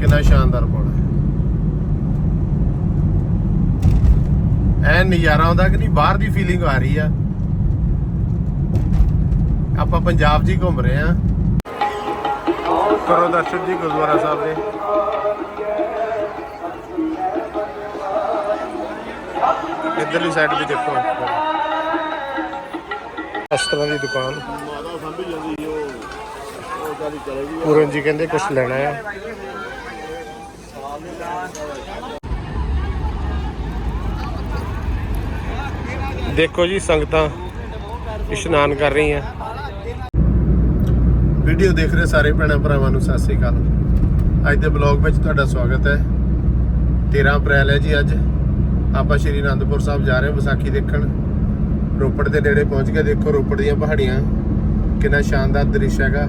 ਕਿੰਨਾ ਸ਼ਾਨਦਾਰ ਪੁਲ ਹੈ। ਐ ਨਜ਼ਾਰਾ ਆਉਂਦਾ ਕਿ ਨਹੀਂ ਬਾਹਰ ਦੀ ਫੀਲਿੰਗ ਆ ਰਹੀ ਆ। ਆਪਾਂ ਪੰਜਾਬ ਹੀ ਘੁੰਮ ਰਹੇ ਆ ਕਰੋ ਦਰਸ਼ਨ ਜੀ ਗੁਰਦੁਆਰਾ ਸਾਹਿਬ ਦੇ। ਇੱਧਰਲੀ ਸਾਈਡ ਵੀ ਦੇਖੋ। ਇਸ ਤਰ੍ਹਾਂ ਦੀ ਦੁਕਾਨ। ਪੂਰਨ ਜੀ ਕਹਿੰਦੇ ਕੁਝ ਲੈਣਾ ਆ। ਦੇਖੋ ਜੀ ਸੰਗਤਾਂ ਇਸ਼ਨਾਨ ਕਰ ਰਹੀਆਂ। ਵੀਡੀਓ ਦੇਖ ਰਹੇ ਸਾਰੇ ਭੈਣਾਂ ਭਰਾਵਾਂ ਨੂੰ ਸਤਿ ਸ੍ਰੀ ਅਕਾਲ। ਅੱਜ ਦੇ ਬਲੌਗ ਵਿੱਚ ਤੁਹਾਡਾ ਸਵਾਗਤ ਹੈ। 13 ਅਪ੍ਰੈਲ ਹੈ ਜੀ ਅੱਜ। ਆਪਾਂ ਸ਼੍ਰੀ ਅਨੰਦਪੁਰ ਸਾਹਿਬ ਜਾ ਰਹੇ ਹਾਂ ਵਿਸਾਖੀ ਦੇਖਣ। ਰੋਪੜ ਦੇ ਨੇੜੇ ਪਹੁੰਚ ਕੇ ਦੇਖੋ ਰੋਪੜ ਦੀਆਂ ਪਹਾੜੀਆਂ। ਕਿੰਨਾ ਸ਼ਾਨਦਾਰ ਦ੍ਰਿਸ਼ ਹੈਗਾ।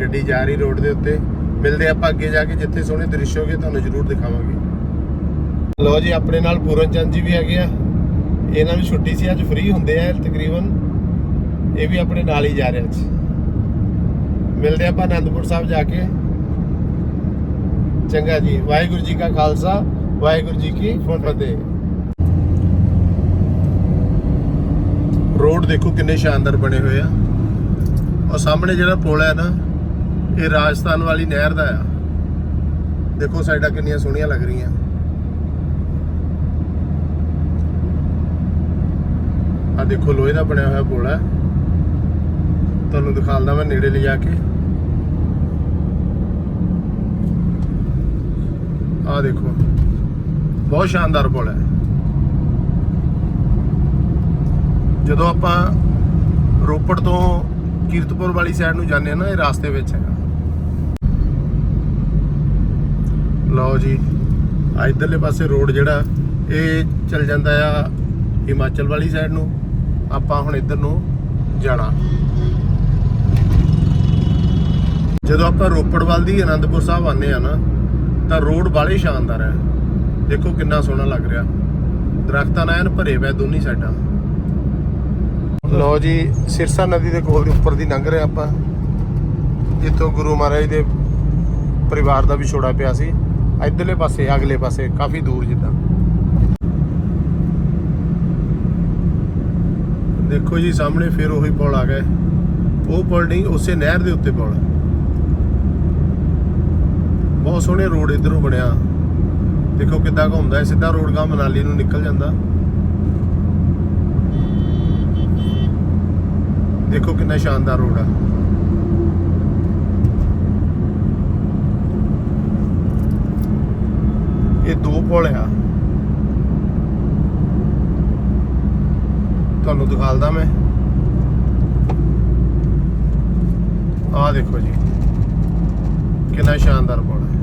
ਗੱਡੀ ਜਾ ਰਹੀ ਰੋਡ ਦੇ ਉੱਤੇ। ਮਿਲਦੇ ਆਪਾਂ ਅੱਗੇ ਜਾ ਕੇ, ਜਿੱਥੇ ਸੋਹਣੇ ਦ੍ਰਿਸ਼ ਹੋਗੇ, ਤੁਹਾਨੂੰ ਜ਼ਰੂਰ ਦਿਖਾਵਾਂਗੇ। ਲੋ ਜੀ, ਆਪਣੇ ਨਾਲ ਪੂਰਨ ਚੰਦ ਜੀ ਵੀ ਹੈਗੇ ਆ। ਇਹਨਾਂ ਨੂੰ ਛੁੱਟੀ ਸੀ, ਅੱਜ ਫ੍ਰੀ ਹੁੰਦੇ ਆ ਤਕਰੀਬਨ। ਇਹ ਵੀ ਆਪਣੇ ਨਾਲ ਹੀ ਜਾ ਰਹੇ ਅੱਜ। ਮਿਲਦੇ ਆਪਾਂ ਆਨੰਦਪੁਰ ਸਾਹਿਬ ਜਾ ਕੇ। ਚੰਗਾ ਜੀ, ਵਾਹਿਗੁਰੂ ਜੀ ਕਾ ਖਾਲਸਾ, ਵਾਹਿਗੁਰੂ ਜੀ ਕੀ ਫਤਿਹ। ਰੋਡ ਦੇਖੋ ਕਿੰਨੇ ਸ਼ਾਨਦਾਰ ਬਣੇ ਹੋਏ ਆ। ਔਰ ਸਾਹਮਣੇ ਜਿਹੜਾ ਪੁਲ ਹੈ ਨਾ ਇਹ ਰਾਜਸਥਾਨ ਵਾਲੀ ਨਹਿਰ ਦਾ ਆ। ਦੇਖੋ ਸਾਈਡਾਂ ਕਿੰਨੀਆਂ ਸੋਹਣੀਆਂ ਲੱਗ ਰਹੀਆਂ। ਆ ਦੇਖੋ ਲੋਹੇ ਦਾ ਬਣਿਆ ਹੋਇਆ ਪੁਲ ਹੈ ਤੁਹਾਨੂੰ ਦਿਖਾਉਂਦਾ ਮੈਂ ਨੇੜੇ ਲਿਜਾ ਕੇ। ਆ ਦੇਖੋ, ਬਹੁਤ ਸ਼ਾਨਦਾਰ ਪੁਲ ਹੈ। ਜਦੋਂ ਆਪਾਂ ਰੋਪੜ ਤੋਂ ਕੀਰਤਪੁਰ ਵਾਲੀ ਸਾਈਡ ਨੂੰ ਜਾਂਦੇ ਆ ਨਾ, ਇਹ ਰਾਸਤੇ ਵਿੱਚ ਹੈਗਾ। ਲਓ ਜੀ ਆ ਇਧਰਲੇ ਪਾਸੇ ਰੋਡ ਜਿਹੜਾ, ਇਹ ਚੱਲ ਜਾਂਦਾ ਆ ਹਿਮਾਚਲ ਵਾਲੀ ਸਾਈਡ ਨੂੰ। ਆਪਾਂ ਹੁਣ ਇੱਧਰ ਨੂੰ ਜਾਣਾ। ਜਦੋਂ ਆਪਾਂ ਰੋਪੜ ਵੱਲ ਦੀ ਆਨੰਦਪੁਰ ਸਾਹਿਬ ਆਉਂਦੇ ਆ ਨਾ, ਤਾਂ ਰੋਡ ਬਾਲੇ ਸ਼ਾਨਦਾਰ ਹੈ ਦੇਖੋ ਕਿੰਨਾ ਸੋਹਣਾ ਲੱਗ ਰਿਹਾ। ਦਰਖਤਾਂ ਨਾਲ ਐਨ ਭਰੇ ਪਏ ਦੋਨੀ ਸਾਈਡਾਂ। ਲਓ ਜੀ, ਸਿਰਸਾ ਨਦੀ ਦੇ ਕੋਲ ਦੇ ਉੱਪਰ ਦੀ ਲੰਘ ਰਹੇ ਆਪਾਂ। ਜਿੱਥੋਂ ਗੁਰੂ ਮਹਾਰਾਜ ਦੇ ਪਰਿਵਾਰ ਦਾ ਵਿਛੋੜਾ ਪਿਆ ਸੀ। ਇਧਰਲੇ ਪਾਸੇ, ਅਗਲੇ ਪਾਸੇ, ਕਾਫੀ ਦੂਰ ਜਿੱਦਾਂ। ਦੇਖੋ ਜੀ, ਸਾਹਮਣੇ ਫਿਰ ਉਹੀ ਪੁਲ ਆ ਗਿਆ। ਉਹ ਪੁਲ ਨਹੀਂ, ਉਸੇ ਨਹਿਰ ਦੇ ਉੱਤੇ ਪੁਲ ਬਹੁਤ ਸੋਹਣੇ ਰੋਡ ਇਧਰੋਂ ਬਣਿਆ। ਦੇਖੋ ਕਿੱਦਾਂ ਘੁੰਮਦਾ ਹੈ ਸਿੱਧਾ ਰੋਡ ਗਾ ਮਨਾਲੀ ਨੂੰ ਨਿਕਲ ਜਾਂਦਾ। ਦੇਖੋ ਕਿੰਨਾ ਸ਼ਾਨਦਾਰ ਰੋਡ ਆ। ਇਹ ਦੋ ਪੁਲ ਆ। ਤੁਹਾਨੂੰ ਦਿਖਾਲਦਾ ਮੈਂ। ਆਹ ਦੇਖੋ ਜੀ। ਕਿੰਨਾ ਸ਼ਾਨਦਾਰ ਪੁਲ ਹੈ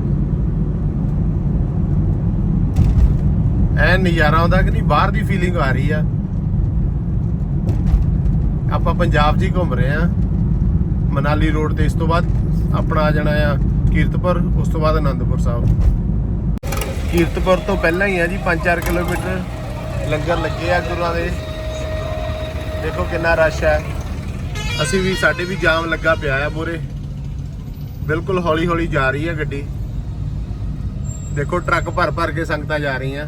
ਐ ਨਜ਼ਾਰਾ ਆਉਂਦਾ ਕਿ ਨਹੀਂ, ਬਾਹਰ ਦੀ ਫੀਲਿੰਗ ਆ ਰਹੀ ਆ। ਆਪਾਂ ਪੰਜਾਬ 'ਚ ਹੀ ਘੁੰਮ ਰਹੇ ਆ। ਮਨਾਲੀ ਰੋਡ ਤੇ ਇਸ ਤੋਂ ਬਾਅਦ ਆਪਣਾ ਆ ਜਾਣਾ ਆ ਕੀਰਤਪੁਰ, ਉਸ ਤੋਂ ਬਾਅਦ ਆਨੰਦਪੁਰ ਸਾਹਿਬ। ਕੀਰਤਪੁਰ ਤੋਂ ਪਹਿਲਾਂ ਹੀ ਆ ਜੀ 5-4 ਕਿਲੋਮੀਟਰ ਲੰਗਰ ਲੱਗੇ ਆ ਗੁਰੂਆਂ ਦੇ। ਦੇਖੋ ਕਿੰਨਾ ਰਸ਼ ਹੈ। ਅਸੀਂ ਵੀ, ਸਾਡੇ ਵੀ ਜਾਮ ਲੱਗਾ ਪਿਆ ਆ ਮੂਹਰੇ। ਬਿਲਕੁਲ ਹੌਲੀ ਹੌਲੀ ਜਾ ਰਹੀ ਹੈ ਗੱਡੀ। ਦੇਖੋ, ਟਰੱਕ ਭਰ ਭਰ ਕੇ ਸੰਗਤਾਂ ਜਾ ਰਹੀਆਂ।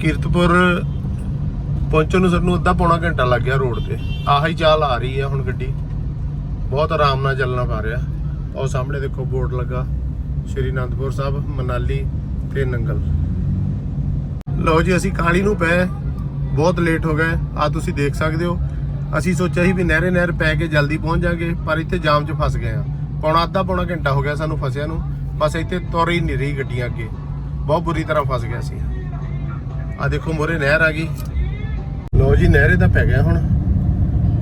ਕੀਰਤਪੁਰ ਪਹੁੰਚਣ ਨੂੰ ਸਾਨੂੰ ਅੱਧਾ ਪੌਣਾ ਘੰਟਾ ਲੱਗ ਗਿਆ ਰੋਡ ਤੇ। ਆਹੀ ਚਾਲ ਆ ਰਹੀ ਹੈ ਹੁਣ ਗੱਡੀ। ਬਹੁਤ ਆਰਾਮ ਨਾਲ ਚੱਲਣਾ ਪਾ ਰਿਹਾ। ਉਹ ਸਾਹਮਣੇ ਦੇਖੋ ਬੋਰਡ ਲੱਗਾ। ਸ਼੍ਰੀ ਅਨੰਦਪੁਰ ਸਾਹਿਬ, ਮਨਾਲੀ ਤੇ ਨੰਗਲ। ਲਓ ਜੀ, ਅਸੀਂ ਕਾਲੀ ਨੂੰ ਪਏ। ਬਹੁਤ ਲੇਟ ਹੋ ਗਏ। ਆ ਤੁਸੀਂ ਦੇਖ ਸਕਦੇ ਹੋ। ਅਸੀਂ ਸੋਚਿਆ ਸੀ ਵੀ ਨਹਿਰੇ ਨਹਿਰ ਪੈ ਕੇ ਜਲਦੀ ਪਹੁੰਚ ਜਾਾਂਗੇ, ਪਰ ਇੱਥੇ ਜਾਮ 'ਚ ਫਸ ਗਏ ਆ ਪੌਣਾ ਅੱਧਾ ਪੌਣਾ ਘੰਟਾ ਹੋ ਗਿਆ ਸਾਨੂੰ ਫਸਿਆ ਨੂੰ। ਬਸ ਇੱਥੇ ਤੁਰ ਹੀ ਨਹੀਂ ਰਹੀ ਗੱਡੀਆਂ ਅੱਗੇ। ਬਹੁਤ ਬੁਰੀ ਤਰ੍ਹਾਂ ਫਸ ਗਿਆ ਸੀ। ਆ ਦੇਖੋ ਮੋਰੇ ਨਹਿਰ ਆ ਗਈ। ਲਓ ਜੀ, ਨਹਿਰੇ ਤਾਂ ਪੈ ਗਿਆ ਹੁਣ।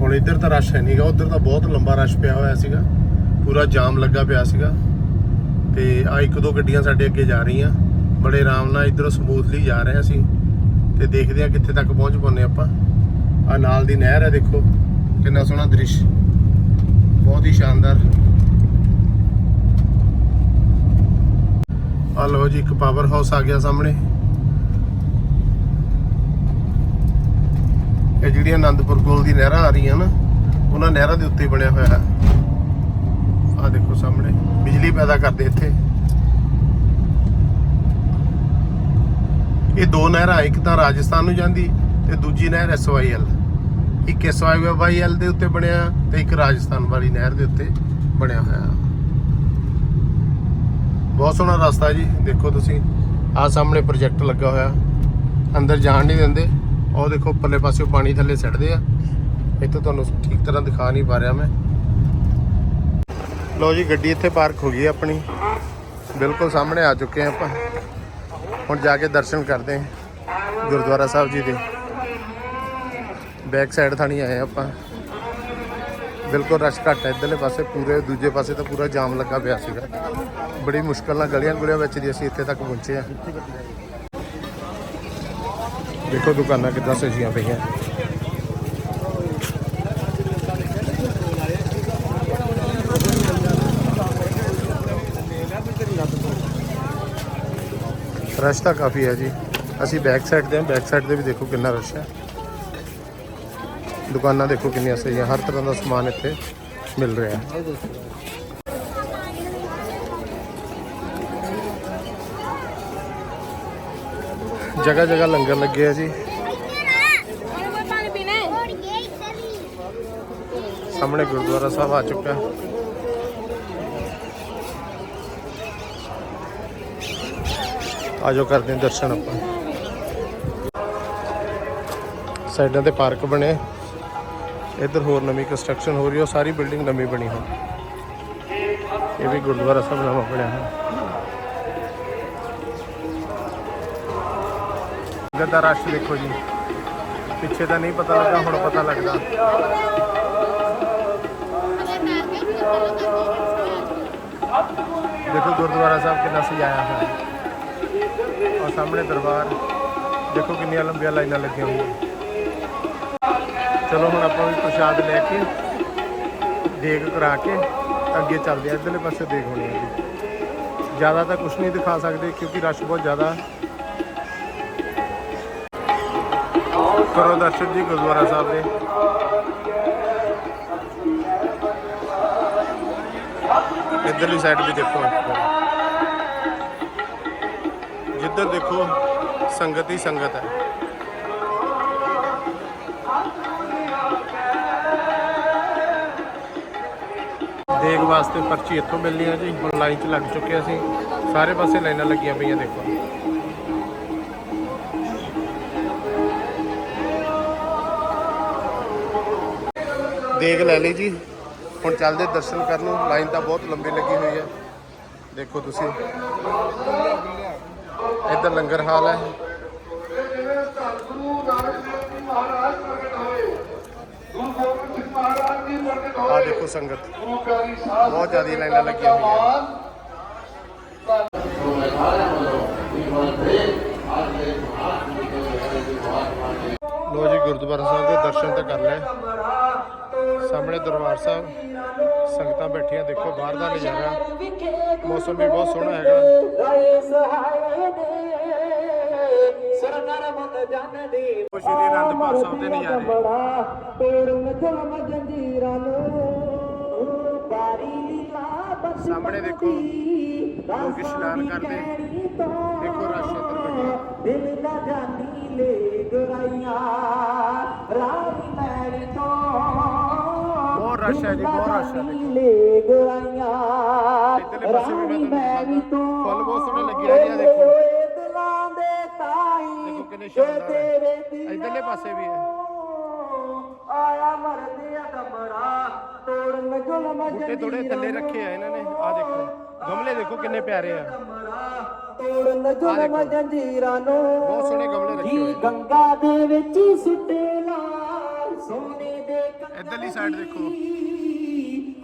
ਹੁਣ ਇੱਧਰ ਤਾਂ ਰਸ਼ ਹੈ ਨਹੀਂਗਾ ਉੱਧਰ ਤਾਂ ਬਹੁਤ ਲੰਬਾ ਰਸ਼ ਪਿਆ ਹੋਇਆ ਸੀਗਾ। ਪੂਰਾ ਜਾਮ ਲੱਗਾ ਪਿਆ ਸੀਗਾ। ਤੇ ਆ ਇੱਕ ਦੋ ਗੱਡੀਆਂ ਸਾਡੇ ਅੱਗੇ ਜਾ ਰਹੀਆਂ। ਬੜੇ ਆਰਾਮ ਨਾਲ ਇੱਧਰੋਂ ਸਮੂਥਲੀ ਜਾ ਰਹੇ ਹਾਂ ਅਸੀਂ। ਤੇ ਦੇਖਦੇ ਆ ਕਿੱਥੇ ਤੱਕ ਪਹੁੰਚ ਪਾਉਂਦੇ ਆਪਾਂ। ਆ ਨਾਲ ਦੀ ਨਹਿਰ ਹੈ ਦੇਖੋ। ਕਿੰਨਾ ਸੋਹਣਾ ਦ੍ਰਿਸ਼। ਬਹੁਤ ਹੀ ਸ਼ਾਨਦਾਰ। ਆ ਲਓ ਜੀ, ਇੱਕ ਪਾਵਰ ਹਾਊਸ ਆ ਗਿਆ ਸਾਹਮਣੇ। ਇਹ ਜਿਹੜੀਆਂ ਆਨੰਦਪੁਰ ਕੋਲ ਦੀ ਨਹਿਰਾਂ ਆ ਰਹੀਆਂ ਨਾ, ਉਹਨਾਂ ਨਹਿਰਾਂ ਦੇ ਉੱਤੇ ਬਣਿਆ ਹੋਇਆ ਹੈ। ਆ ਦੇਖੋ ਸਾਹਮਣੇ, ਬਿਜਲੀ ਪੈਦਾ ਕਰਦੇ ਇੱਥੇ। ਇਹ ਦੋ ਨਹਿਰਾਂ, ਇੱਕ ਤਾਂ ਰਾਜਸਥਾਨ ਨੂੰ ਜਾਂਦੀ ਤੇ ਦੂਜੀ ਨਹਿਰ ਐਸਵਾਈਐਲ ਇੱਕ ਐਸਵਾਈਐਲ ਦੇ ਉੱਤੇ ਬਣਿਆ ਤੇ ਇੱਕ ਰਾਜਸਥਾਨ ਵਾਲੀ ਨਹਿਰ ਦੇ ਉੱਤੇ ਬਣਿਆ ਹੋਇਆ। ਬਹੁਤ ਸੋਹਣਾ ਰਸਤਾ ਜੀ, ਦੇਖੋ ਤੁਸੀਂ। ਆਹ ਸਾਹਮਣੇ ਪ੍ਰੋਜੈਕਟ ਲੱਗਾ ਹੋਇਆ। ਅੰਦਰ ਜਾਣ ਨਹੀਂ ਦਿੰਦੇ। ਉਹ ਦੇਖੋ ਪੱਲੇ ਪਾਸੇ ਪਾਣੀ ਥੱਲੇ ਸਿੱਟਦੇ ਆ। ਇੱਥੇ ਤੁਹਾਨੂੰ ਠੀਕ ਤਰ੍ਹਾਂ ਦਿਖਾ ਨਹੀਂ ਪਾ ਰਿਹਾ ਮੈਂ। ਲੋ ਜੀ, ਗੱਡੀ ਇੱਥੇ ਪਾਰਕ ਹੋ ਗਈ ਆਪਣੀ। ਬਿਲਕੁਲ ਸਾਹਮਣੇ ਆ ਚੁੱਕੇ ਹਾਂ ਆਪਾਂ। ਹੁਣ ਜਾ ਕੇ ਦਰਸ਼ਨ ਕਰਦੇ ਹਾਂ ਗੁਰਦੁਆਰਾ ਸਾਹਿਬ ਜੀ ਦੇ। ਬੈਕ ਸਾਈਡ ਥਾਣੀ ਆਏ ਆਪਾਂ। ਬਿਲਕੁਲ ਰਸ਼ ਘੱਟ ਹੈ ਇਧਰਲੇ ਪਾਸੇ ਪੂਰੇ, ਦੂਜੇ ਪਾਸੇ ਤਾਂ ਪੂਰਾ ਜਾਮ ਲੱਗਾ ਪਿਆ ਸੀਗਾ। ਬੜੀ ਮੁਸ਼ਕਲ ਨਾਲ ਗਲੀਆਂ ਗੁਲੀਆਂ ਵਿੱਚ ਦੀ ਅਸੀਂ ਇੱਥੇ ਤੱਕ ਪਹੁੰਚੇ ਆ। ਦੇਖੋ ਦੁਕਾਨਾਂ ਕਿੱਦਾਂ ਸਜੀਆਂ ਪਈਆਂ। ਰਸ਼ ਤਾਂ ਕਾਫੀ ਹੈ ਜੀ। ਅਸੀਂ ਬੈਕ ਸਾਈਡ 'ਤੇ ਹਾਂ ਬੈਕ ਸਾਈਡ 'ਤੇ ਵੀ ਦੇਖੋ ਕਿੰਨਾ ਰਸ਼ ਹੈ। ਦੁਕਾਨਾਂ ਦੇਖੋ ਕਿੰਨੀਆਂ ਸਹੀਆਂ ਹਰ ਤਰ੍ਹਾਂ ਦਾ ਸਮਾਨ ਇੱਥੇ ਮਿਲ ਰਿਹਾ ਹੈ। ਜਗ੍ਹਾ ਜਗ੍ਹਾ ਲੰਗਰ ਲੱਗੇ ਆ ਜੀ। ਸਾਹਮਣੇ ਗੁਰਦੁਆਰਾ ਸਾਹਿਬ ਆ ਚੁੱਕਾ। ਹੈ ਆਜੋ ਕਰਦੇ ਹਾਂ ਦਰਸ਼ਨ ਆਪਾਂ। ਸਾਈਡਾਂ ਤੇ ਪਾਰਕ ਬਣੇ। ਇੱਧਰ ਹੋਰ ਨਵੀਂ ਕੰਸਟਰਕਸ਼ਨ ਹੋ ਰਹੀ ਹੈ ਉਹ ਸਾਰੀ ਬਿਲਡਿੰਗ ਨਵੀਂ ਬਣੀ ਹੁਣ ਇਹ ਵੀ ਗੁਰਦੁਆਰਾ ਸਾਹਿਬ ਨਵਾਂ ਬਣਿਆ ਹੈ ਗੱਦਾ ਰਸ਼ ਦੇਖੋ ਜੀ। ਪਿੱਛੇ ਤਾਂ ਨਹੀਂ ਪਤਾ ਲੱਗਾ, ਹੁਣ ਪਤਾ ਲੱਗਦਾ। ਦੇਖੋ ਗੁਰਦੁਆਰਾ ਸਾਹਿਬ ਕਿੰਨਾ ਸਜਾਇਆ ਹੋਇਆ ਹੈ। ਔਰ ਸਾਹਮਣੇ ਦਰਬਾਰ। ਦੇਖੋ ਕਿੰਨੀਆਂ ਲੰਬੀਆਂ ਲਾਈਨਾਂ ਲੱਗੀਆਂ ਹੋਈਆਂ। ਚਲੋ ਹੁਣ ਆਪਾਂ ਵੀ ਪ੍ਰਸ਼ਾਦ ਲੈ ਕੇ ਦੇਖ ਕਰਾ ਕੇ ਅੱਗੇ ਚੱਲਦੇ ਆ ਇਧਰਲੇ ਪਾਸੇ ਦੇਖ ਹੋਣੀ ਹੈ ਜੀ। ਜ਼ਿਆਦਾ ਤਾਂ ਕੁਝ ਨਹੀਂ ਦਿਖਾ ਸਕਦੇ ਕਿਉਂਕਿ ਰਸ਼ ਬਹੁਤ ਜ਼ਿਆਦਾ। ਕਰੋ ਦਰਸ਼ਕ ਜੀ ਗੁਰਦੁਆਰਾ ਸਾਹਿਬ ਦੇ। ਇੱਧਰਲੀ ਸਾਈਡ ਵੀ ਦੇਖੋ। ਜਿੱਧਰ ਦੇਖੋ, ਸੰਗਤ ਹੀ ਸੰਗਤ ਹੈ। ਦੇਖ ਵਾਸਤੇ ਪਰਚੀ ਇੱਥੋਂ ਮਿਲਣੀ ਹੈ ਜੀ। ਹੁਣ ਲਾਈਨ 'ਚ ਲੱਗ ਚੁੱਕੇ ਅਸੀਂ ਸਾਰੇ ਪਾਸੇ ਲਾਈਨਾਂ ਲੱਗੀਆਂ ਪਈਆਂ ਦੇਖੋ। ਦੇਖ ਲੈ ਲਈ ਜੀ। ਹੁਣ ਚੱਲਦੇ ਦਰਸ਼ਨ ਕਰਨ ਨੂੰ। ਲਾਈਨ ਤਾਂ ਬਹੁਤ ਲੰਬੀ ਲੱਗੀ ਹੋਈ ਹੈ। ਦੇਖੋ ਤੁਸੀਂ। ਇੱਧਰ ਲੰਗਰ ਹਾਲ ਹੈ। ਆ ਦੇਖੋ ਸੰਗਤ। ਬਹੁਤ ਜ਼ਿਆਦਾ ਲਾਈਨਾਂ ਲੱਗੀਆਂ ਹੋਈਆਂ। ਲੋ ਜੀ, ਗੁਰਦੁਆਰਾ ਸਾਹਿਬ ਦੇ ਦਰਸ਼ਨ ਤਾਂ ਕਰ ਲਏ। ਸਾਹਮਣੇ ਦਰਬਾਰ ਸਾਹਿਬ ਸੰਗਤਾਂ ਬੈਠੀਆਂ ਦੇਖੋ ਬਾਹਰ ਦਾ ਨਜ਼ਾਰਾ। ਮੌਸਮ ਵੀ ਬਹੁਤ ਸੋਹਣਾ ਹੈਗਾ। ਸਾਹਿਬ ਦੇ ਨਜ਼ਾਰੇ। ਸਾਹਮਣੇ ਦੇਖੋ ਲੋਕ ਇਸ਼ਨਾਨ ਕਰਦੇ। ਦੇਖੋ ਰਸ਼ ਇੱਧਰ ਬੈਠਾ। ਦਿਲ ਦਾ ਜਾਨੀ ਲੈ ਗਰਾਈਆਂ ਬਹੁਤ ਰਸ਼ ਹੈ ਜੀ ਬਹੁਤ ਰਸ਼ ਹੈ ਲੈ ਵੀ ਰਾਣੀ ਮੈਂ ਤੁਹਾਨੂੰ ਤੋਂ ਫੁੱਲ ਬਹੁਤ ਸੋਹਣੇ ਲੱਗੇ ਆ ਜੀ, ਆਹ ਦੇਖੋ। ਦਿਲਾਂ ਦੇ ਤਾਈ ਦੇਖੋ ਕਿੰਨੇ ਸ਼ਾਨਦਾਰ ਹੈ। ਇੱਧਰਲੇ ਪਾਸੇ ਵੀ ਹੈ। ਆਇਆ ਮਰਦੇ ਆ ਕਮਰਾ ਤੋੜਨ ਜ਼ੁਲਮ ਬੂਟੇ ਥੋੜੇ ਥੱਲੇ ਰੱਖੇ ਆ ਇਹਨਾਂ ਨੇ ਆ ਦੇਖੋ ਗਮਲੇ ਦੇਖੋ ਕਿੰਨੇ ਪਿਆਰੇ ਆ ਤੋੜਨ ਜ਼ੁਲਮ। ਜੰਜੀਰਾਂ ਨੂੰ ਬਹੁਤ ਸੋਹਣੇ ਗਮਲੇ ਰੱਖੇ ਹੋਏ। ਗੰਗਾ ਦੇ ਵਿੱਚ ਸਿੱਟੇ ਲਾ ਸੋਨੇ ਦੇ ਕੰਨਾਂ ਇੱਧਰਲੀ ਸਾਈਡ ਦੇਖੋ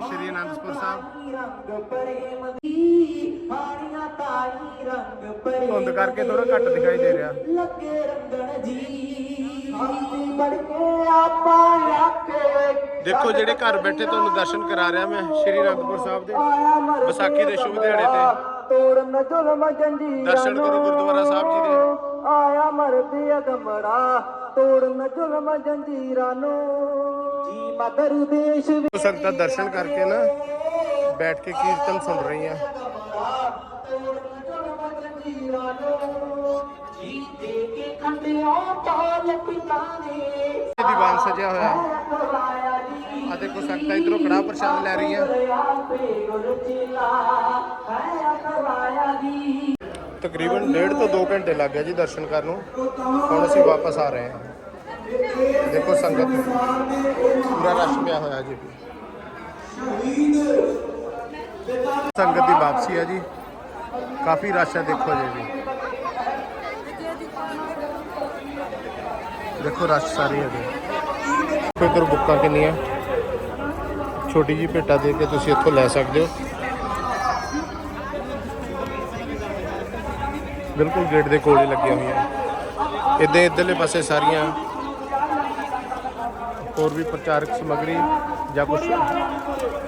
ਸ਼੍ਰੀ ਅਨੰਦਪੁਰ ਸਾਹਿਬ। ਧੁੰਦ ਕਰਕੇ ਥੋੜਾ ਘੱਟ ਦਿਖਾਈ ਦੇ ਰਿਹਾ। ਲੱਗੇ ਰੰਗਣ ਜੀ ਦੇਖੋ ਜਿਹੜੇ ਘਰ ਬੈਠੇ ਤੁਹਾਨੂੰ ਦਰਸ਼ਨ ਕਰਾ ਰਿਹਾ ਮੈਂ ਸ਼੍ਰੀ ਅਨੰਦਪੁਰ ਸਾਹਿਬ ਦੇ ਵਿਸਾਖੀ ਦੇ ਸ਼ੁਭ ਦਿਹਾੜੇ ਤੇ। ਦਰਸ਼ਨ ਕਰੋ ਗੁਰਦੁਆਰਾ ਸਾਹਿਬ ਜੀ ਦੇ। ਆਇਆ ਮਰਦੀ ਅਗਮੜਾ, ਤੋੜਨ ਜ਼ੁਲਮ ਜੰਜੀਰਾਂ ਨੂੰ। ਮਦਰ ਦੇਸ਼ ਵਿੱਚ ਸੰਗਤਾਂ ਦਰਸ਼ਨ ਕਰਕੇ ਨਾ ਬੈਠ ਕੇ ਕੀਰਤਨ ਸੁਣ ਰਹੀਆਂ ਜੀ ਦੀਵਾਨ ਸਜਿਆ ਹੋਇਆ। ਕਰਵਾਇਆ ਜੀ ਆ ਦੇਖੋ ਸੰਗਤਾਂ ਇਧਰੋਂ ਕੜਾ ਪ੍ਰਸ਼ਾਦ ਲੈ ਰਹੀਆਂ। ਆਪੇ ਤਕਰੀਬਨ 1.5 ਤੋਂ 2 ਘੰਟੇ ਲੱਗ ਗਏ ਜੀ ਦਰਸ਼ਨ ਕਰਨ ਨੂੰ। ਹੁਣ ਅਸੀਂ ਵਾਪਸ ਆ ਰਹੇ ਹਾਂ। ਦੇਖੋ ਸੰਗਤ ਪੂਰਾ ਰਸ਼ ਪਿਆ ਹੋਇਆ ਜੀ। ਸੰਗਤ ਦੀ ਵਾਪਸੀ ਹੈ ਜੀ। ਕਾਫੀ ਰਸ਼ ਹੈ ਦੇਖੋ ਜੀ ਵੀ। ਦੇਖੋ ਰਸ਼ ਸਾਰੀ ਹੈ ਜੀ। ਦੇਖੋ ਇੱਧਰ ਬੁੱਕਾਂ ਕਿੰਨੀਆਂ? ਛੋਟੀ ਜੀ ਭੇਟਾ ਦੇ ਕੇ ਤੁਸੀਂ ਇੱਥੋਂ ਲੈ ਸਕਦੇ ਹੋ। ਬਿਲਕੁਲ ਗੇਟ ਦੇ ਕੋਲ ਹੀ ਲੱਗੀਆਂ ਹੋਈਆਂ। ਇੱਦਾਂ ਇੱਧਰਲੇ ਪਾਸੇ ਸਾਰੀਆਂ ਹੋਰ ਵੀ ਪ੍ਰਚਾਰਕ ਸਮੱਗਰੀ ਜਾਂ ਕੁਝ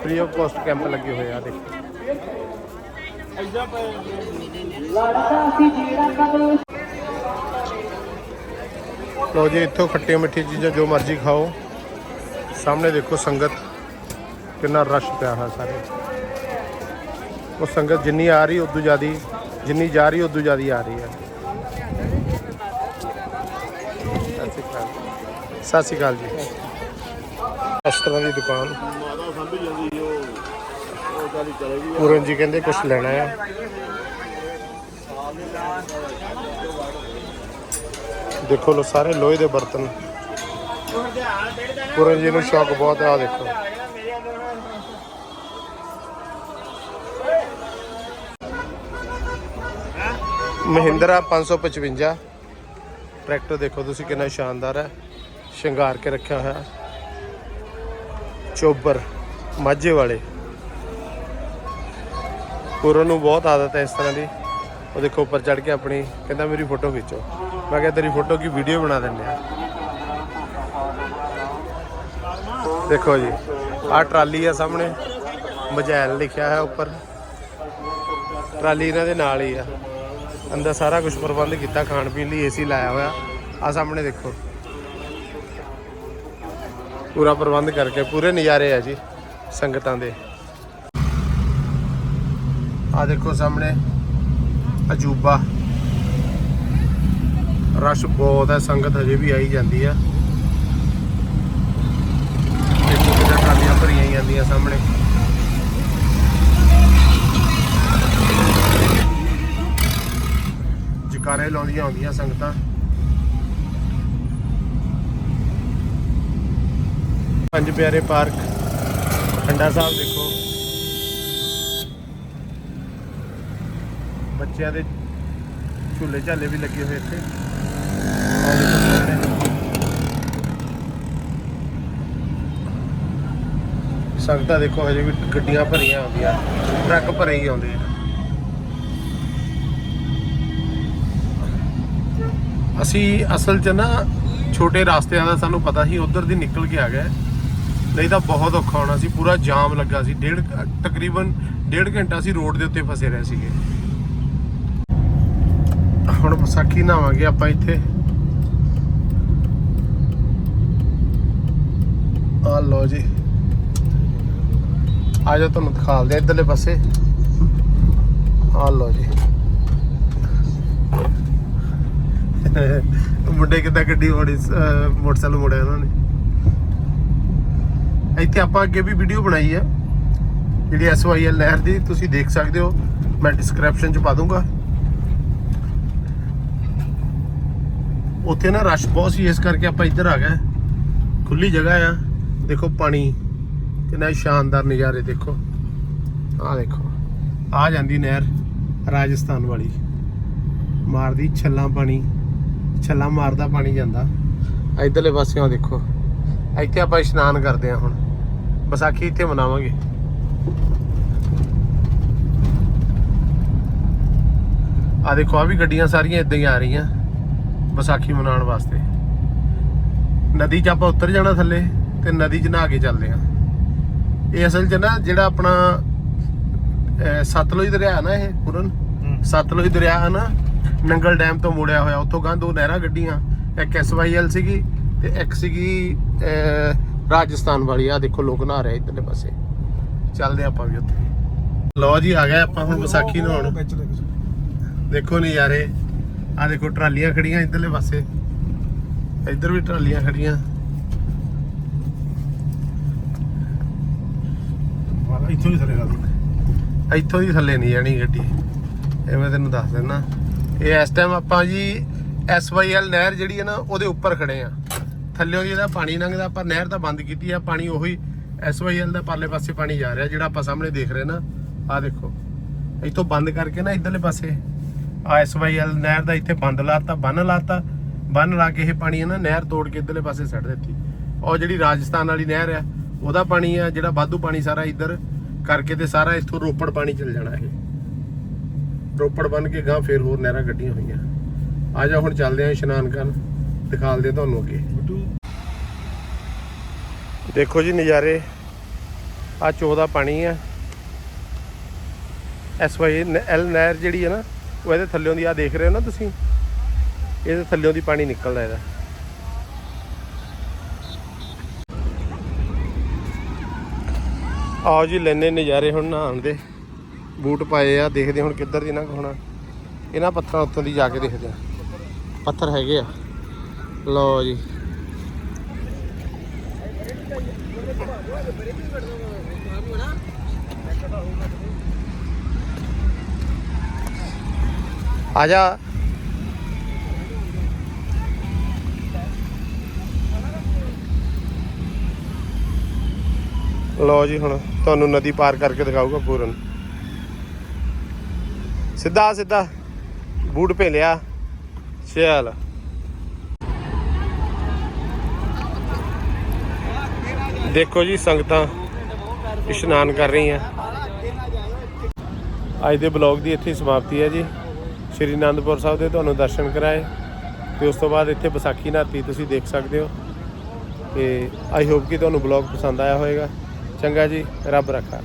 ਫ੍ਰੀ ਆਫ ਕਾਸਟ ਕੈਂਪ ਲੱਗੇ ਹੋਏ ਆ, ਦੇਖੋ। ਲੜਦਾ ਲੋ ਜੀ, ਇੱਥੋਂ ਖੱਟੀਆਂ ਮਿੱਠੀਆਂ ਚੀਜ਼ਾਂ ਜੋ ਮਰਜ਼ੀ ਖਾਓ। ਸਾਹਮਣੇ ਦੇਖੋ ਸੰਗਤ, ਕਿੰਨਾ ਰਸ਼ ਪਿਆ ਹੈ ਸਾਰੇ। ਉਹ ਸੰਗਤ ਜਿੰਨੀ ਆ ਰਹੀ, ਉਦੋਂ ਜ਼ਿਆਦੀ, ਜਿੰਨੀ ਜਾ ਰਹੀ, ਉਦੋਂ ਜ਼ਿਆਦੀ ਆ ਰਹੀ ਹੈ। ਸਤਿ ਸ਼੍ਰੀ ਅਕਾਲ। ਸਤਿ ਸ਼੍ਰੀ ਅਕਾਲ ਜੀ। ਇਸ ਤਰ੍ਹਾਂ ਦੀ ਦੁਕਾਨ। ਮਾਤਾ ਸੰਭੀ ਜਾਂਦੀ ਉਹ ਉਹ ਗਾੜੀ ਚਲੇ ਗਈ ਪੂਰਨ ਜੀ ਕਹਿੰਦੇ ਕੁਝ ਲੈਣਾ ਹੈ ਦੇਖੋ ਲੋ ਸਾਰੇ ਲੋਹੇ ਦੇ ਬਰਤਨ। ਪੂਰਨ ਜੀ ਨੂੰ ਸ਼ੌਕ ਬਹੁਤ ਆ ਦੇਖੋ। ਮਹਿੰਦਰਾ 555 ਟਰੈਕਟਰ ਦੇਖੋ ਤੁਸੀਂ ਕਿੰਨਾ ਸ਼ਾਨਦਾਰ ਹੈ। ਸ਼ਿੰਗਾਰ ਕੇ ਰੱਖਿਆ ਹੋਇਆ। ਚੋਬਰ, ਮਾਝੇ ਵਾਲੇ। ਪੂਰਨ ਨੂੰ ਬਹੁਤ ਆਦਤ ਹੈ ਇਸ ਤਰ੍ਹਾਂ ਦੀ। ਉਹ ਦੇਖੋ, ਉੱਪਰ ਚੜ ਕੇ ਆਪਣੀ, ਕਹਿੰਦਾ ਮੇਰੀ ਫੋਟੋ ਖਿੱਚੋ। ਮੈਂ ਕਿਹਾ, ਤੇਰੀ ਫੋਟੋ ਕੀ ਵੀਡੀਓ ਬਣਾ ਦਿੰਦੇ ਆ? ਦੇਖੋ ਜੀ, ਆਹ ਟਰਾਲੀ ਆ ਸਾਹਮਣੇ। ਮਜੈਲ ਲਿਖਿਆ ਹੈ ਉੱਪਰ। ਟਰਾਲੀ ਇਹਨਾਂ ਦੇ ਨਾਲ ਹੀ ਆ। ਅੰਦਰ ਸਾਰਾ ਕੁਝ ਪ੍ਰਬੰਧ ਕੀਤਾ ਖਾਣ ਪੀਣ ਲਈ ਏਸੀ ਲਾਇਆ ਹੋਇਆ। ਆ ਸਾਹਮਣੇ ਦੇਖੋ। ਪੂਰਾ ਪ੍ਰਬੰਧ ਕਰਕੇ, ਪੂਰੇ ਨਜ਼ਾਰੇ ਆ ਜੀ ਸੰਗਤਾਂ ਦੇ। ਆ ਦੇਖੋ ਸਾਹਮਣੇ, ਅਜੂਬਾ। ਰਸ਼ ਬਹੁਤ ਹੈ, ਸੰਗਤ ਹਜੇ ਵੀ ਆਈ ਜਾਂਦੀ ਆ। ਦੇਖੋ ਕਿੰਨਾ ਟਰਾਲੀਆਂ ਭਰੀਆਂ ਜਾਂਦੀਆਂ ਸਾਹਮਣੇ। ਜਕਾਰੇ ਲਾਉਂਦੀਆਂ ਆਉਂਦੀਆਂ ਸੰਗਤਾਂ। ਪੰਜ ਪਿਆਰੇ ਪਾਰਕ। ਖੰਡਾ ਸਾਹਿਬ ਦੇਖੋ। ਬੱਚਿਆਂ ਦੇ ਝੂਲੇ ਝਾਲੇ ਵੀ ਲੱਗੇ ਹੋਏ ਇੱਥੇ। ਸੰਗਤਾਂ ਦੇਖੋ ਹਜੇ ਵੀ ਗੱਡੀਆਂ ਭਰੀਆਂ ਆਉਂਦੀਆਂ ਟਰੱਕ ਭਰੇ ਹੀ ਆਉਂਦੇ ਅਸੀਂ ਅਸਲ 'ਚ ਨਾ ਛੋਟੇ ਰਸਤਿਆਂ ਦਾ ਸਾਨੂੰ ਪਤਾ ਸੀ, ਉਧਰ ਦੀ ਨਿਕਲ ਕੇ ਆ ਗਏ। ਨਹੀਂ ਤਾਂ ਬਹੁਤ ਔਖਾ ਹੋਣਾ ਸੀ, ਪੂਰਾ ਜਾਮ ਲੱਗਾ ਸੀ। ਡੇਢ, ਤਕਰੀਬਨ ਡੇਢ ਘੰਟਾ ਅਸੀਂ ਰੋਡ ਦੇ ਉੱਤੇ ਫਸੇ ਰਹੇ ਸੀਗੇ। ਹੁਣ ਵਿਸਾਖੀ ਨਹਾਵਾਂਗੇ ਆਪਾਂ ਇੱਥੇ। ਆ ਲੋ ਜੀ। ਆ ਜਾ ਤੁਹਾਨੂੰ ਦਿਖਾਲਦੇ ਦੇ ਇੱਧਰਲੇ ਪਾਸੇ। ਆ ਲੋ ਜੀ। ਮੁੰਡੇ ਕਿੱਦਾਂ ਗੱਡੀ ਮੋੜੀ ਮੋਟਰਸਾਈਕਲ ਮੋੜਿਆ ਉਹਨਾਂ ਨੇ? ਇੱਥੇ ਆਪਾਂ ਅੱਗੇ ਵੀ ਵੀਡੀਓ ਬਣਾਈ ਆ। ਜਿਹੜੀ ਐਸਵਾਈਐਲ ਲਹਿਰ ਦੀ, ਤੁਸੀਂ ਦੇਖ ਸਕਦੇ ਹੋ। ਮੈਂ ਡਿਸਕ੍ਰਿਪਸ਼ਨ ਚ ਪਾ ਦੂੰਗਾ। ਉੱਥੇ ਨਾ ਰਸ਼ ਬਹੁਤ ਸੀ, ਇਸ ਕਰਕੇ ਆਪਾਂ ਇੱਧਰ ਆ ਗਏ। ਖੁੱਲੀ ਜਗ੍ਹਾ ਆ। ਦੇਖੋ ਪਾਣੀ, ਕਿੰਨਾ ਸ਼ਾਨਦਾਰ ਨਜ਼ਾਰੇ ਦੇਖੋ। ਆਹ ਦੇਖੋ, ਆ ਜਾਂਦੀ ਨਹਿਰ ਰਾਜਸਥਾਨ ਵਾਲੀ। ਮਾਰਦੀ ਛੱਲਾਂ ਪਾਣੀ, ਛੱਲਾਂ ਮਾਰਦਾ ਪਾਣੀ ਜਾਂਦਾ। ਇਧਰਲੇ ਪਾਸਿਓਂ ਦੇਖੋ। ਇੱਥੇ ਆਪਾਂ ਇਸ਼ਨਾਨ ਕਰਦੇ ਹਾਂ ਹੁਣ। ਵਿਸਾਖੀ ਇੱਥੇ ਮਨਾਵਾਂਗੇ। ਆ ਦੇਖੋ ਆ ਵੀ ਗੱਡੀਆਂ ਸਾਰੀਆਂ ਇਦਾਂ ਹੀ ਆ ਰਹੀਆਂ ਵਿਸਾਖੀ ਮਨਾਉਣ ਵਾਸਤੇ। ਨਦੀ 'ਚ ਆਪਾਂ ਉੱਤਰ ਜਾਣਾ ਥੱਲੇ ਤੇ ਨਦੀ 'ਚ ਨਹਾ ਕੇ ਚੱਲਦੇ ਆ ਇਹ ਅਸਲ 'ਚ ਨਾ ਜਿਹੜਾ ਆਪਣਾ ਸਤਲੁਜ ਦਰਿਆ ਨਾ ਇਹ ਪੂਰਨ ਸਤਲੁਜ ਦਰਿਆ ਹੈ ਨਾ ਨੰਗਲ ਡੈਮ ਤੋਂ ਮੁੜਿਆ ਹੋਇਆ ਉੱਥੋਂ ਗਾਂ ਦੋ ਨਹਿਰਾਂ ਗੱਡੀਆਂ ਇੱਕ SYL ਸੀਗੀ ਤੇ ਇੱਕ ਸੀਗੀ ਰਾਜਸਥਾਨ ਵਾਲੀ ਆ ਦੇਖੋ ਲੋਕ ਨਹਾ ਰਹੇ ਇਧਰਲੇ ਪਾਸੇ। ਚੱਲਦੇ ਆਪਾਂ ਵੀ ਉੱਥੇ। ਲਓ ਜੀ ਆ ਗਏ ਆਪਾਂ ਹੁਣ ਵਿਸਾਖੀ ਨਹਾਉਣ। ਦੇਖੋ ਨਜ਼ਾਰੇ। ਆ ਦੇਖੋ ਟਰਾਲੀਆਂ ਖੜੀਆਂ ਇਧਰਲੇ ਪਾਸੇ। ਇੱਧਰ ਵੀ ਟਰਾਲੀਆਂ ਖੜੀਆਂ। ਇੱਥੋਂ ਹੀ ਥੱਲੇ ਲਾ ਇੱਥੋਂ ਦੀ ਥੱਲੇ ਨਹੀਂ ਜਾਣੀ ਗੱਡੀ। ਇਹ ਮੈਂ ਤੈਨੂੰ ਦੱਸ ਦਿੰਦਾ। ਇਹ ਇਸ ਟਾਈਮ ਆਪਾਂ ਜੀ SYL ਨਹਿਰ ਜਿਹੜੀ ਹੈ ਨਾ ਉਹਦੇ ਉੱਪਰ ਖੜੇ ਆ ਥੱਲਿਓਂ ਦੀ ਇਹਦਾ ਪਾਣੀ ਲੰਘਦਾ, ਆਪਾਂ ਨਹਿਰ ਤਾਂ ਬੰਦ ਕੀਤੀ ਆ, ਪਾਣੀ ਉਹੀ SYL ਦਾ ਪਰਲੇ ਪਾਸੇ ਪਾਣੀ ਜਾ ਰਿਹਾ, ਜਿਹੜਾ ਆਪਾਂ ਸਾਹਮਣੇ ਦੇਖ ਰਹੇ ਨਾ, ਆਹ ਦੇਖੋ। ਇੱਥੋਂ ਬੰਦ ਕਰਕੇ ਨਾ ਇਧਰਲੇ ਪਾਸੇ। ਆ SYL ਨਹਿਰ ਦਾ ਇੱਥੇ ਬੰਦ ਲਾਤਾ, ਬੰਨ ਲਾਤਾ, ਬੰਨ ਲਾ ਕੇ ਇਹ ਪਾਣੀ ਨਾ, ਨਹਿਰ ਤੋੜ ਕੇ ਇਧਰਲੇ ਪਾਸੇ ਛੱਡ ਦਿੱਤੀ। ਉਹ ਜਿਹੜੀ ਰਾਜਸਥਾਨ ਵਾਲੀ ਨਹਿਰ ਆ, ਉਹਦਾ ਪਾਣੀ ਆ, ਜਿਹੜਾ ਵਾਧੂ ਪਾਣੀ ਸਾਰਾ ਇੱਧਰ ਕਰਕੇ ਤੇ ਸਾਰਾ ਇੱਥੋਂ ਰੋਪੜ ਪਾਣੀ ਚੱਲ ਜਾਣਾ ਇਹ। ਰੋਪੜ ਬਣ ਕੇ ਗਾਂ ਫੇਰ ਹੋਰ ਨਹਿਰਾਂ ਕੱਢੀਆਂ ਹੋਈਆਂ। ਆ ਜਾ ਹੁਣ ਚੱਲਦੇ ਆਂ ਇਸ਼ਨਾਨ ਕਰਨ ਦਿਖਾਲਦੇ ਤੁਹਾਨੂੰ ਅੱਗੇ। ਦੇਖੋ ਜੀ ਨਜ਼ਾਰੇ। ਆ ਚੋਦਾ ਪਾਣੀ ਆ। ਐਸ ਵਾਈ ਐਲ ਨਹਿਰ ਜਿਹੜੀ ਹੈ ਨਾ, ਉਹ ਇਹਦੇ ਥੱਲਿਓਂ ਦੀ ਆ ਦੇਖ ਰਹੇ ਹੋ ਨਾ ਤੁਸੀਂ? ਇਹਦੇ ਥੱਲਿਓਂ ਦੀ ਪਾਣੀ ਨਿਕਲਦਾ ਇਹਦਾ। ਆਓ ਜੀ, ਲੈਨੇ ਨਜ਼ਾਰੇ ਹੁਣ ਨਹਾਉਣ ਦੇ। ਬੂਟ ਪਾਏ ਆ, ਦੇਖਦੇ ਹੁਣ ਕਿੱਧਰ ਦੀ ਨਾ ਹੋਣਾ। ਇਹਨਾਂ ਪੱਥਰਾਂ ਉੱਤੋਂ ਦੀ ਜਾ ਕੇ ਦੇਖਦੇ ਆ। ਪੱਥਰ ਹੈਗੇ ਆ। ਲਓ ਜੀ। ਆ ਜਾ ਲਓ ਜੀ ਹੁਣ ਤੁਹਾਨੂੰ ਨਦੀ ਪਾਰ ਕਰਕੇ ਦਿਖਾਊਗਾ ਪੂਰਨ ਸਿੱਧਾ ਸਿੱਧਾ ਬੂਟ ਭੇ ਲਿਆ ਚੱਲ ਦੇਖੋ ਜੀ ਸੰਗਤਾਂ ਇਸ਼ਨਾਨ ਕਰ ਰਹੀ ਰਹੀਆਂ ਅੱਜ ਦੇ ਬਲੌਗ ਦੀ ਇੱਥੇ ਸਮਾਪਤੀ ਹੈ ਜੀ। ਸ਼੍ਰੀ ਅਨੰਦਪੁਰ ਸਾਹਿਬ ਦੇ ਤੁਹਾਨੂੰ ਦਰਸ਼ਨ ਕਰਾਏ। ਤੇ ਉਸ ਤੋਂ ਬਾਅਦ ਇੱਥੇ ਵਿਸਾਖੀ ਨਾਤੀ ਤੁਸੀਂ ਦੇਖ ਸਕਦੇ ਹੋ। ਤੇ ਆਈ ਹੋਪ ਕਿ ਤੁਹਾਨੂੰ ਬਲੌਗ ਪਸੰਦ ਆਇਆ ਹੋਵੇਗਾ। ਚੰਗਾ ਜੀ, ਰੱਬ ਰੱਖਾ।